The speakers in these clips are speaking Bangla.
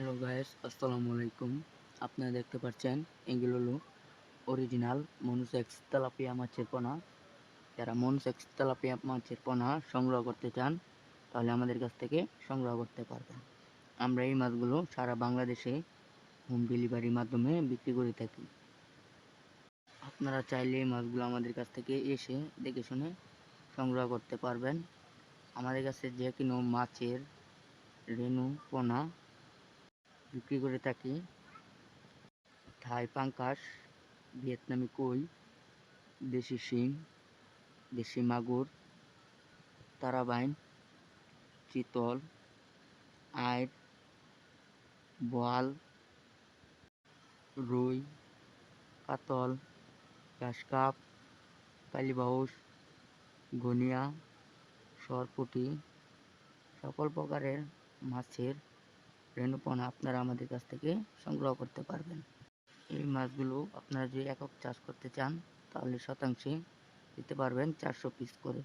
হ্যালো গাইস আসসালামু আলাইকুম আপনারা দেখতে পাচ্ছেন এগুলো হলো অরিজিনাল মনুসেক্স তেলাপিয়া মাছের পোনা যারা মনুসেক্স তেলাপিয়া মাছের পোনা সংগ্রহ করতে চান, তাহলে আমাদের কাছ থেকে সংগ্রহ করতে পারবেন। আমরা এই মাছগুলো সারা বাংলাদেশে হোম ডেলিভারির মাধ্যমে বিক্রি করে থাকি। আপনারা চাইলে এই মাছগুলো আমাদের কাছ থেকে এসে দেখে শুনে সংগ্রহ করতে পারবেন। আমাদের কাছে যে কোনো মাছের রেণু পোনা বিক্রি করে থাকি। থাই পাঙ্কাশ, ভিয়েতনামি কই, দেশি শিং, দেশি মাগুর, তারাবাইন, চিতল আইর বোয়াল, রুই, কাতল, ঘাসকাপ কালীবাউস গনিয়া, সরপুটি, সকল প্রকারের মাছের রেণুপনা আপনারা আমাদের কাছ থেকে সংগ্রহ করতে পারবেন। এই মাছগুলো আপনারা যদি একক চাষ করতে চান, তাহলে শতাংশে দিতে পারবেন চারশো পিস করে।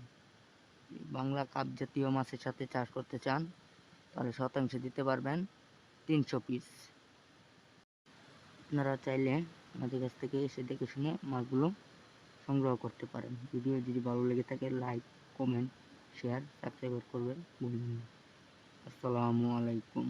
বাংলা কাপ জাতীয় মাছের সাথে চাষ করতে চান, তাহলে শতাংশে দিতে পারবেন তিনশো পিস আপনারা চাইলে আমাদের কাছ থেকে এসে দেখে শুনে মাছগুলো সংগ্রহ করতে পারেন। ভিডিও যদি ভালো লেগে থাকে লাইক কমেন্ট শেয়ার সাবস্ক্রাইব করবেন ভুলবেন আসসালামু আলাইকুম।